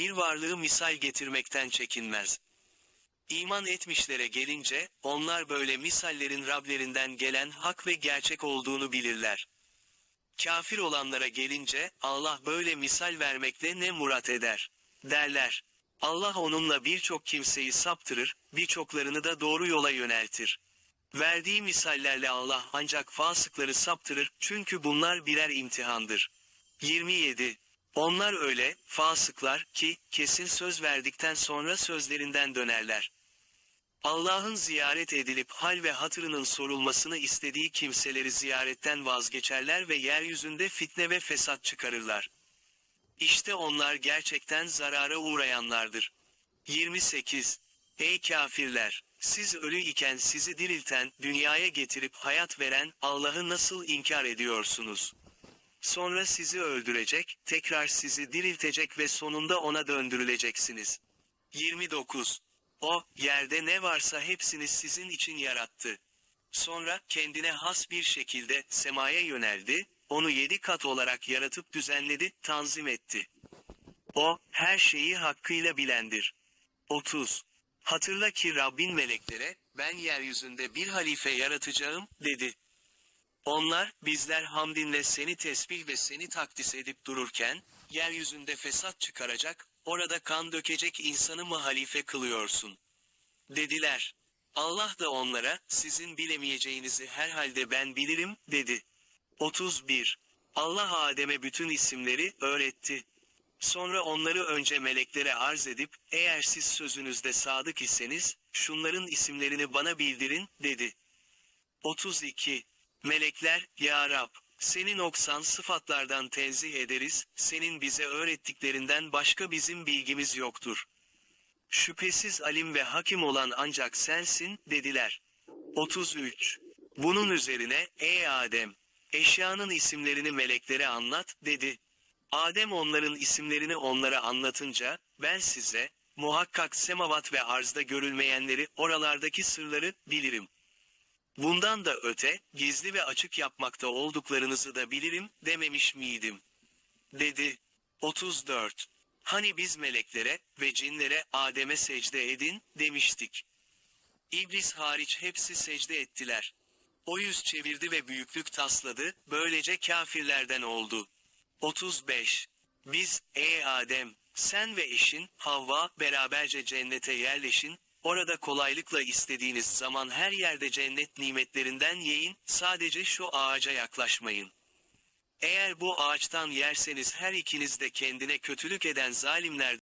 bir varlığı misal getirmekten çekinmez. İman etmişlere gelince, onlar böyle misallerin Rablerinden gelen hak ve gerçek olduğunu bilirler. Kafir olanlara gelince, Allah böyle misal vermekle ne murat eder? Derler. Allah onunla birçok kimseyi saptırır, birçoklarını da doğru yola yöneltir. Verdiği misallerle Allah ancak fasıkları saptırır, çünkü bunlar birer imtihandır. 27. Onlar öyle, fasıklar ki, kesin söz verdikten sonra sözlerinden dönerler. Allah'ın ziyaret edilip hal ve hatırının sorulmasını istediği kimseleri ziyaretten vazgeçerler ve yeryüzünde fitne ve fesat çıkarırlar. İşte onlar gerçekten zarara uğrayanlardır. 28. Ey kafirler! Siz ölü iken sizi dirilten, dünyaya getirip hayat veren Allah'ı nasıl inkar ediyorsunuz? Sonra sizi öldürecek, tekrar sizi diriltecek ve sonunda ona döndürüleceksiniz. 29. O, yerde ne varsa hepsini sizin için yarattı. Sonra, kendine has bir şekilde, semaya yöneldi, onu yedi kat olarak yaratıp düzenledi, tanzim etti. O, her şeyi hakkıyla bilendir. 30. Hatırla ki Rabbin meleklere, ben yeryüzünde bir halife yaratacağım, dedi. Onlar, bizler hamdinle seni tesbih ve seni takdis edip dururken, yeryüzünde fesat çıkaracak, orada kan dökecek insanı mı halife kılıyorsun? Dediler. Allah da onlara, sizin bilemeyeceğinizi herhalde ben bilirim, dedi. 31. Allah Adem'e bütün isimleri öğretti. Sonra onları önce meleklere arz edip, eğer siz sözünüzde sadık iseniz, şunların isimlerini bana bildirin, dedi. 32. Melekler, Ya Rab, seni noksan sıfatlardan tenzih ederiz, senin bize öğrettiklerinden başka bizim bilgimiz yoktur. Şüphesiz alim ve hakim olan ancak sensin, dediler. 33. Bunun üzerine, ey Adem, eşyanın isimlerini meleklere anlat, dedi. Adem onların isimlerini onlara anlatınca, ben size, muhakkak semavat ve arzda görülmeyenleri, oralardaki sırları, bilirim. Bundan da öte, gizli ve açık yapmakta olduklarınızı da bilirim, dememiş miydim? Dedi. 34. Hani biz meleklere ve cinlere Adem'e secde edin, demiştik. İblis hariç hepsi secde ettiler. O yüz çevirdi ve büyüklük tasladı, böylece kafirlerden oldu. 35. Biz, ey Adem, sen ve eşin, Havva, beraberce cennete yerleşin, orada kolaylıkla istediğiniz zaman her yerde cennet nimetlerinden yiyin, sadece şu ağaca yaklaşmayın. Eğer bu ağaçtan yerseniz her ikiniz de kendine kötülük eden zalimler